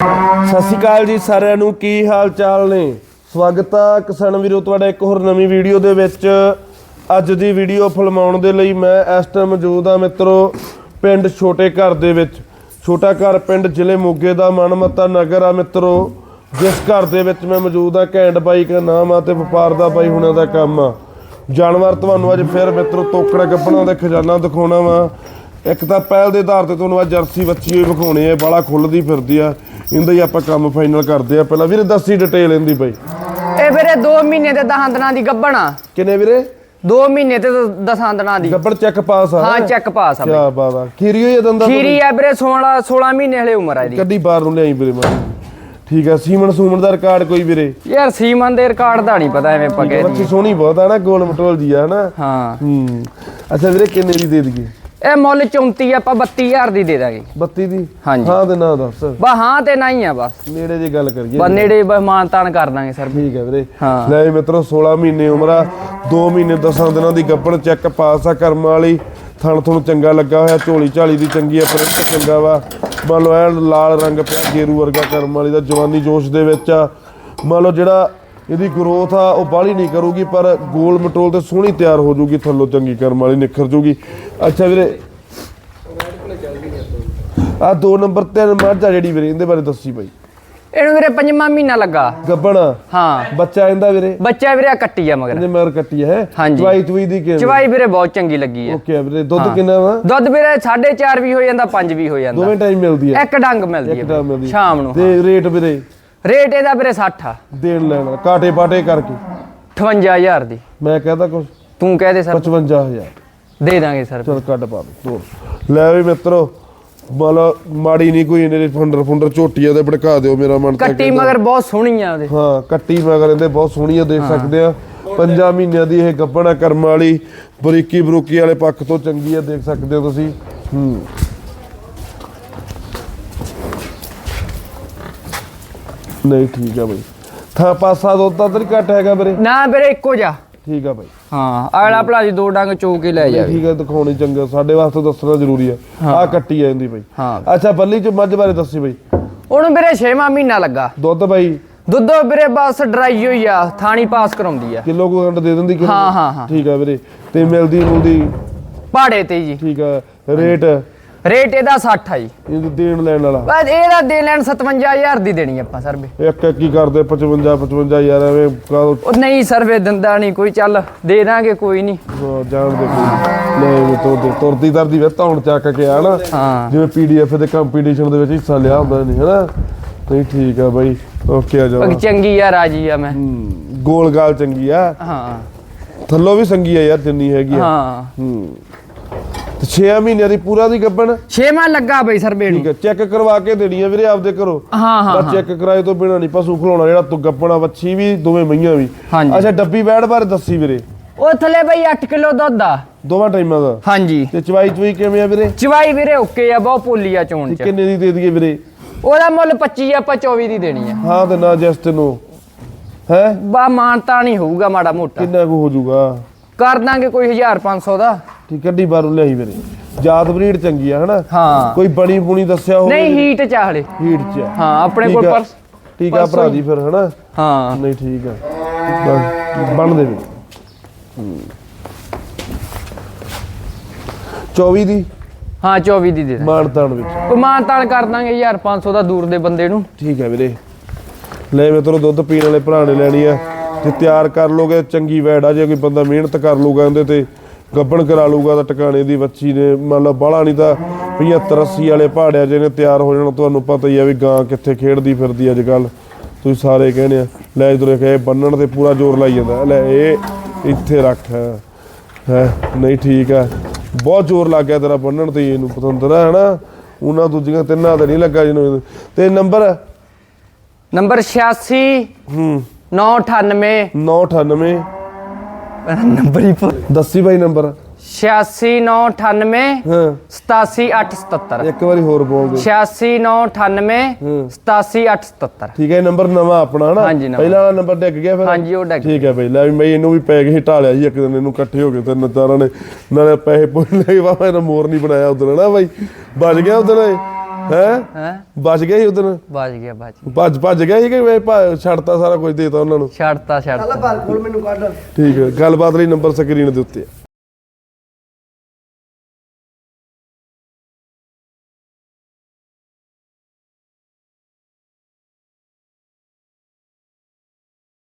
ਸਤਿ ਸ਼੍ਰੀ ਅਕਾਲ ਜੀ ਸਾਰਿਆਂ ਨੂੰ, ਕੀ ਹਾਲ ਚਾਲ ਨੇ? ਸਵਾਗਤ ਆ ਕਿਸਾਨ ਵੀਰੋ, ਤੁਹਾਡਾ ਇੱਕ ਹੋਰ ਨਵੀਂ ਵੀਡੀਓ ਦੇ ਵਿੱਚ। ਅੱਜ ਦੀ ਵੀਡੀਓ ਫਿਲਮਾਉਣ ਦੇ ਲਈ ਮੈਂ ਇਸ ਟਾਈਮ ਮੌਜੂਦ ਆ ਮਿੱਤਰੋ, ਪਿੰਡ ਛੋਟੇ ਘਰ ਦੇ ਵਿੱਚ। ਛੋਟਾ ਘਰ ਪਿੰਡ ਜ਼ਿਲ੍ਹੇ ਮੋਗੇ ਦਾ ਮਨਮੱਤਾ ਨਗਰ ਆ ਮਿੱਤਰੋ। ਜਿਸ ਘਰ ਦੇ ਵਿੱਚ ਮੈਂ ਮੌਜੂਦ ਆ, ਘੈਂਟ ਬਾਈ ਦਾ ਨਾਮ ਆ ਤੇ ਵਪਾਰ ਦਾ ਬਾਈ ਹੁਣਾਂ ਦਾ ਕੰਮ ਆ। ਜਾਨਵਰ ਤੁਹਾਨੂੰ ਅੱਜ ਫਿਰ ਮਿੱਤਰੋ, ਤੋਕੜਾ ਗੱਪਣਾ ਦਾ ਖਜ਼ਾਨਾ ਦਿਖਾਉਣਾ ਵਾ। ਇੱਕ ਤਾਂ ਪਹਿਲ ਦੇ ਆਧਾਰ ਤੇ ਤੁਹਾਨੂੰ ਅੱਜ ਜਰਸੀ ਬੱਚੀ ਹੋਈ ਵਿਖਾਉਣੀ ਹੈ ਬਾਲਾ ਖੁੱਲਦੀ ਫਿਰਦੀ ਆ। ਇਹਦਾ ਹੀ ਆਪਾਂ ਕੰਮ ਫਾਈਨਲ ਕਰਦੇ ਆ। ਪਹਿਲਾਂ ਵੀਰੇ ਦੱਸੀ ਡਿਟੇਲ ਇਹਦੀ ਬਾਈ। ਇਹ ਵੀਰੇ 2 ਮਹੀਨੇ ਤੇ 10 ਦਿਨਾਂ ਦੀ ਗੱਭਣਾ ਕਿੰਨੇ ਵੀਰੇ? 2 ਮਹੀਨੇ ਤੇ 10 ਦਿਨਾਂ ਦੀ। ਗੱਬੜ ਚੈੱਕ ਪਾਸ ਆ ਹਾਂ ਚੈੱਕ ਪਾਸ ਆ ਕੀ ਬਾਤ ਆ। ਖੀਰੀ ਹੋਈ ਆ ਦੰਦਾ ਖੀਰੀ ਆ ਵੀਰੇ 16 16 ਮਹੀਨੇ ਹਲੇ ਉਮਰ ਆ ਇਹਦੀ। ਕੱਢੀ ਬਾਹਰ ਨੂੰ ਲਿਆਈ ਵੀਰੇ ਮੈਂ। ਠੀਕ ਆ ਸੀਮਨ ਸੂਮਨ ਦਾ ਰਿਕਾਰਡ ਕੋਈ ਵੀਰੇ? ਯਾਰ ਸੀਮਨ ਦੇ ਰਿਕਾਰਡ ਦਾ ਨਹੀਂ ਪਤਾ ਐਵੇਂ ਪਗੇ ਬੱਚੀ ਸੋਹਣੀ ਬਹੁਤ ਆ ਨਾ ਗੋਲ ਮਟੋਲ ਜੀ ਆ ਹਨਾ? ਹਾਂ। ਹੂੰ। ਅੱਛਾ ਵੀਰੇ ਕਿੰਨੇ ਦੀ ਦੇ ਦਈਏ? ਇਹ ਮੁੱਲ 34 ਆਪਾਂ 32000 ਦੀ ਦੇ ਦਾਂਗੇ। 32 ਦੀ? ਹਾਂਜੀ। ਹਾਂ ਤੇ ਨਾ ਦੱਸ। ਬਾ ਹਾਂ ਤੇ ਨਹੀਂ ਆ ਬਸ। ਨੇੜੇ ਜੀ ਗੱਲ ਕਰੀਏ ਬਸ ਨੇੜੇ ਬਹਿਮਾਨ ਤਾਨ ਕਰ ਦਾਂਗੇ ਸਰ। ਠੀਕ ਹੈ ਵੀਰੇ। ਹਾਂ। ਲੈ ਵੀ ਮਿੱਤਰੋ 16 ਮਹੀਨੇ ਉਮਰ ਆ। 2 ਮਹੀਨੇ 10 ਦਿਨਾਂ ਦੀ ਗੱਬੜ ਚੈੱਕ ਪਾਸ ਆ ਕਰਮ ਵਾਲੀ। ਥਣ ਥਣ ਚੰਗਾ ਲੱਗਾ ਹੋਇਆ। ਝੋਲੀ ਝਾਲੀ ਦੀ ਚੰਗੀ ਆ ਪ੍ਰਿੰਟ ਚੰਗਾ ਵਾ। ਮੰਨ ਲਓ ਐਨ ਲਾਲ ਰੰਗ ਪਿਆ ਗੇਰੂ ਵਰਗਾ ਕਰਮ ਵਾਲੀ ਦਾ ਜਵਾਨੀ ਜੋਸ਼ ਦੇ ਵਿੱਚ ਆ। ਮੰਨ ਲਓ ਜਿਹੜਾ ਇਹਦੀ ਗਰੋਥ ਆ ਉਹ ਬਾਹਲੀ ਨਹੀਂ ਕਰੂਗੀ ਪਰ ਗੋਲ ਮਟੋਲ ਤੇ ਸੋਹਣੀ ਤਿਆਰ ਹੋ ਜੂਗੀ ਥੱਲੋਂ ਚੰਗੀ ਕਰਮ ਵਾਲੀ ਨਿਖਰ ਜੂਗੀ। ਅੱਛਾ ਵੀਰੇ ਆ ਦੋ ਨੰਬਰ ਤੇ ਮੱਝ ਆ ਜਿਹੜੀ ਵੀਰੇ ਇਹਦੇ ਬਾਰੇ ਦੱਸੀ ਬਾਈ। ਇਹਨੂੰ ਵੀਰੇ ਪੰਜਵਾਂ ਮਹੀਨਾ ਲੱਗਾ। ਗੱਬਣ। ਹਾਂ। ਬੱਚਾ ਇਹਦਾ ਵੀਰੇ? ਬੱਚਾ ਵੀਰੇ ਕੱਟੀ ਆ ਮਗਰ। ਇਹਨੇ ਮਗਰ ਕੱਟੀ ਹੈ। ਚਵਾਈ ਚਵਾਈ ਦੀ ਕਿਵੇਂ? ਚਵਾਈ ਵੀਰੇ ਬਹੁਤ ਚੰਗੀ ਲੱਗੀ ਆ। ਓਕੇ ਵੀਰੇ ਦੁੱਧ ਕਿੰਨਾ ਵਾ? ਦੁੱਧ ਵੀਰੇ 4.5 ਵੀ ਹੋ ਜਾਂਦਾ 5 ਵੀ ਹੋ ਜਾਂਦਾ। ਦੋਵੇਂ ਟਾਈਮ ਮਿਲਦੀ ਹੈ ਇੱਕ ਡੰਗ ਹੈ ਮਿਲਦੀ ਹੈ। ਸ਼ਾਮ ਨੂੰ ਤੇ ਰੇਟ ਵੀਰੇ? ਰੇਟ ਇਹਦਾ ਵੀਰੇ 60 ਆ। ਦੇਣ ਲੈਣ ਕਾਟੇ ਬਾਟੇ ਕਰਕੇ। 58000 ਦੀ। ਮੈਂ ਕਹਦਾ ਕੁਛ ਤੂੰ ਕਹਦੇ ਸਰ। 55000 ਦੇ ਦਾਂਗੇ ਸਰ। ਚਲ ਕੱਢ ਪਾ ਦੇ ਲੈ ਵੀ ਮਿੱਤਰੋ ਮਲ ਮਾੜੀ ਨਹੀਂ ਕੋਈ ਇਹਨੇ ਫੰਡਰ ਫੁੰਡਰ ਝੋਟੀ ਆ ਤੇ ਭੜਕਾ ਦਿਓ ਮੇਰਾ ਮਨ ਤਾਂ ਕੱਟੀ। ਮਗਰ ਬਹੁਤ ਸੋਹਣੀ ਆ ਉਹਦੇ। ਹਾਂ ਕੱਟੀ ਮਗਰ ਇਹਦੇ ਬਹੁਤ ਸੋਹਣੀ ਆ ਦੇਖ ਸਕਦੇ ਆ। ਪੰਜਾਂ ਮਹੀਨਿਆਂ ਦੀ ਇਹ ਗੱਬਣਾ ਕਰਮ ਵਾਲੀ ਬਰੀਕੀ ਬਰੂਕੀ ਵਾਲੇ ਪੱਖ ਤੋਂ ਚੰਗੀ ਆ ਦੇਖ ਸਕਦੇ ਹੋ ਤੁਸੀਂ। ਹੂੰ। ਨਹੀਂ ਠੀਕ ਆ ਬਈ। ਥਾ ਪਾਸਾ ਦੁੱਧ ਤਾਂ ਤੇਰੀ ਘੱਟ ਹੈਗਾ ਵੀਰੇ। ਨਾ ਵੀਰੇ ਇੱਕੋ ਜਾ ਠੀਕ ਆ ਬਈ। ਹਾਂ ਅਗਲਾ ਭਲਾ ਜੀ ਦੋ ਡੰਗ ਚੋ ਕੇ ਲੈ ਜਾਵੇ। ਠੀਕ ਆ ਦਿਖਾਉਣੀ ਚੰਗਾ ਸਾਡੇ ਵਾਸਤੇ ਦੱਸਣਾ ਜ਼ਰੂਰੀ ਆ। ਆ ਕੱਟੀ ਆ ਇਹਦੀ ਬਈ। ਹਾਂ। ਅੱਛਾ ਬੱਲੀ ਚ ਮੱਝ ਬਾਰੇ ਦੱਸੀ ਬਈ। ਉਹਨੂੰ ਵੀਰੇ 6ਵਾਂ ਮਹੀਨਾ ਲੱਗਾ। ਦੁੱਧ ਬਾਈ। ਦੁੱਧ ਵੀਰੇ ਬਸ ਡਰਾਈ ਹੋਈ ਆ ਥਾਣੀ ਪਾਸ ਕਰਾਉਂਦੀ ਆ। ਕਿਲੋ ਕੋ ਘੰਟ ਦੇ ਦਿੰਦੀ ਕਿਲੋ ਹਾਂ, ਹਾਂ। ਠੀਕ ਆ ਵੀਰੇ। ਤੇ ਮਿਲਦੀ ਮੁਲਦੀ ਪਹਾੜੇ ਤੇ ਜੀ। ਠੀਕ ਆ ਰੇਟ ਰੇਟ ਇਹਦਾ 60 ਆ ਜੀ। ਇਹ ਦੇਣ ਲੈਣ ਵਾਲਾ। ਬਸ ਇਹਦਾ ਦੇ ਲੈਣ 57000 ਦੀ ਦੇਣੀ ਆਪਾਂ ਸਰ ਵੀ। ਇੱਕ ਇੱਕ ਹੀ ਕਰਦੇ 55 55 ਯਾਰ ਐਵੇਂ ਕਾਹਦੋਂ ਉਹ ਨਹੀਂ ਸਰਵੇ ਦਿੰਦਾ ਨਹੀਂ ਕੋਈ ਚੱਲ ਦੇ ਦਾਂਗੇ ਕੋਈ ਨਹੀਂ। ਹਾਂ, ਜਾਣ ਦੇ ਕੋਈ ਲੈ ਵੀ ਤੁਰਦੀ ਤੁਰਦੀ ਤਰਦੀ ਵੇ ਧੌਣ ਚੱਕ ਕੇ ਆ ਨਾ ਹਾਂ। ਜਿਵੇਂ ਪੀਡੀਐਫ ਦੇ ਕੰਪੀਟੀਸ਼ਨ ਦੇ ਵਿੱਚ ਹਿੱਸਾ ਲਿਆ ਹੁੰਦਾ ਨਹੀਂ ਹਨਾ? ਨਹੀਂ ਠੀਕ ਆ ਬਾਈ। ਓਕੇ ਆ ਜਾ ਬਾਕੀ ਚੰਗੀ ਆ ਰਾਜੀ ਆ ਮੈਂ। ਗੋਲ ਗਾਲ ਚੰਗੀ ਆ। ਹਾਂ। ਥੱਲੋਂ ਵੀ ਸੰਗੀ ਆ ਯਾਰ ਜਿੰਨੀ ਹੈਗੀ ਆ। ਹਾਂ। ਹੂੰ। ਤੇ 6 ਮਹੀਨਿਆਂ ਦੀ ਪੂਰਾ ਦੀ ਗੱਬਣ? 6ਵਾਂ ਲੱਗਾ ਬਈ ਸਰਵੇ ਨੂੰ ਠੀਕ ਹੈ ਚੈੱਕ ਕਰਵਾ ਕੇ ਦੇਣੀ ਆ ਵੀਰੇ ਆਪਦੇ ਘਰੋਂ। ਹਾਂ ਹਾਂ ਬਸ ਚੈੱਕ ਕਰਾਏ ਤੋਂ ਬਿਨਾ ਨਹੀਂ ਪਸ਼ੂ ਖਲਾਉਣਾ ਜਿਹੜਾ ਤੂੰ ਗੱਪਣਾ ਵੱਛੀ ਵੀ ਦੋਵੇਂ ਮਈਆਂ ਵੀ। ਹਾਂਜੀ। ਅੱਛਾ ਡੱਬੀ ਬੈੜ ਬਾਰੇ ਦੱਸੀ ਵੀਰੇ। ਉਹ ਥਲੇ ਬਈ 8 ਕਿਲੋ ਦੁੱਧ ਆ। ਦੋਵਾਂ ਟਾਈਮਾਂ ਦਾ। ਹਾਂਜੀ। ਤੇ ਚਵਾਈ ਚਵਾਈ ਕਿਵੇਂ ਆ ਵੀਰੇ? ਚਵਾਈ ਵੀਰੇ ਓਕੇ ਆ ਬਹੁਤ ਪੋਲੀ ਆ ਚੋਣ ਚ। ਕਿੰਨੇ ਦੀ ਦੇ ਦਈਏ ਵੀਰੇ? ਉਹਦਾ ਮੁੱਲ 25 ਆਪਾਂ 24 ਦੀ ਦੇਣੀ ਆ। ਹਾਂ ਤੇ ਨਾ ਜਸਟ ਨੂੰ। ਹੈ? ਬਾ ਮਾਨਤਾ ਨਹੀਂ ਹੋਊਗਾ ਮਾੜਾ ਮੋਟਾ। ਕਿੰਨਾ ਕੁ ਹੋ ਜਾਊਗਾ? ਕਰ ਦਾਂਗੇ ਕੋਈ 1500 ਦਾ। ਠੀਕ ਕੱਢੀ ਬਾਰੂ ਲਿਆਈ ਵੀਰੇ। ਜਾਤ ਬਰੀਡ ਚੰਗੀ ਆ ਹਨਾ? ਹਾਂ। ਕੋਈ ਬਣੀ ਬੁਣੀ ਦੱਸਿਆ ਹੋਵੇ ਨਹੀਂ ਹੀਟ ਚਾਹਲੇ ਹੀਟ ਚ ਆ। ਹਾਂ ਆਪਣੇ ਠੀਕ ਕੋਲ ਆ। ਪਰਸ ਠੀਕ ਆ ਭਰਾ ਦੀ ਫਿਰ ਹਨਾ? ਹਾਂ। ਨਹੀਂ ਠੀਕ ਆ। ਬਣ ਦੇ ਵੀ। 24 ਦੀ? ਹਾਂ 24 ਦੀ ਦੇ ਦਾਂਗੇ। ਮਾਨਤਾਨ ਵਿੱਚ। ਕੋਈ ਮਾਨਤਾਨ ਕਰ ਦਾਂਗੇ 1500 ਦਾ ਦੂਰ ਦੇ ਬੰਦੇ ਨੂੰ। ਠੀਕ ਹੈ ਵੀਰੇ। ਲੈ ਮਿੱਤਰੋ ਦੁੱਧ ਪੀਣ ਵਾਲੇ ਭਰਾ ਨੇ ਲੈਣੀ ਆ। ਜੇ ਤਿਆਰ ਕਰ ਲੋਗੇ ਚੰਗੀ ਵੈੜ ਆ ਜੇ ਕੋਈ ਬੰਦਾ ਮਿਹਨਤ ਕਰ ਲੂਗਾ ਇਹਦੇ ਤੇ। ਗੱਬਣ ਕਰਾ ਲੂਗਾ ਤਾਂ ਟਿਕਾਣੇ ਦੀ ਬੱਚੀ ਨੇ। ਮੰਨ ਲਓ ਬਾਹਲਾ ਨਹੀਂ ਤਾਂ 75 80 ਵਾਲੇ ਪਹਾੜਿਆ ਜਿਹਨੇ ਤਿਆਰ ਹੋ ਜਾਣਾ। ਤੁਹਾਨੂੰ ਪਤਾ ਹੀ ਆ ਵੀ ਗਾਂ ਕਿੱਥੇ ਖੇਡਦੀ ਫਿਰਦੀ ਅੱਜ ਕੱਲ ਤੁਸੀਂ ਸਾਰੇ ਕਹਿੰਦੇ ਆ ਲੈ ਇਧਰ ਕਹੇ ਬੰਨਣ ਤੇ ਪੂਰਾ ਜ਼ੋਰ ਲਾਈ ਜਾਂਦਾ। ਲੈ ਇਹ ਇੱਥੇ ਰੱਖ। ਹੈ ਨਹੀਂ ਠੀਕ ਆ। ਬਹੁਤ ਜ਼ੋਰ ਲੱਗ ਗਿਆ ਤੇਰਾ ਬੰਨਣ ਤੇ ਇਹਨੂੰ ਪਤੰਦਰ ਹੈ ਨਾ ਉਹਨਾਂ ਦੂਜੀਆਂ ਤਿੰਨਾਂ ਤੇ ਨਹੀਂ ਲੱਗਾ ਜਿਹਨੂੰ ਤੇ ਨੰਬਰ? ਨੰਬਰ 86 ਹੂੰ। 998 998 ਨੰਬਰ ਹੀ ਦੱਸੀ ਬਾਈ ਨੰਬਰ। 86 998 ਹਾਂ। 87877 ਇੱਕ ਵਾਰੀ ਹੋਰ ਬੋਲ ਦੇ 86 998 87877 ਠੀਕ ਹੈ ਇਹ ਨੰਬਰ ਨਵਾਂ ਆਪਣਾ ਹਾਂਜੀ, ਨਵਾਂ। ਪਹਿਲਾਂ ਵਾਲਾ ਨੰਬਰ ਡਿੱਗ ਗਿਆ ਫਿਰ? ਹਾਂਜੀ ਉਹ ਡੱਗ ਠੀਕ ਹੈ ਬਈ ਲੈ ਵੀ ਮੈਂ ਇਹਨੂੰ ਵੀ ਪੈ ਕੇ ਢਾਲਿਆ ਸੀ ਇੱਕ ਦਿਨ ਇਹਨੂੰ ਇਕੱਠੇ ਹੋ ਕੇ ਤੇ ਨਜ਼ਾਰਾਂ ਨੇ। ਨਾਲੇ ਪੈਸੇ ਪੁੱਛ ਲਏ ਵਾ ਮੈਂ ਮੋਰ ਨਹੀਂ ਬਣਾਇਆ ਉਦੋਂ ਨਾ ਬਾਈ? ਬਚ ਗਿਆ ਉਦੋਂ ਹੈ? ਹੈ? ਬਚ ਗਿਆ ਸੀ ਉਦੋਂ ਬਚ ਗਿਆ ਬਚ ਗਿਆ। ਭੱਜ ਭੱਜ ਗਿਆ ਸੀ ਕਿ ਵੇ ਭਾ- ਛੱਡਤਾ ਸਾਰਾ ਕੁਝ ਦੇਤਾ ਉਹਨਾਂ ਨੂੰ? ਛੱਡਤਾ ਛੱਡ ਚੱਲ ਬਾਹਰ ਕੋਲ ਮੈਨੂੰ ਕੱਢ। ਠੀਕ ਹੈ ਗੱਲਬਾਤ ਲਈ ਨੰਬਰ ਸਕਰੀਨ ਦੇ ਉੱਤੇ।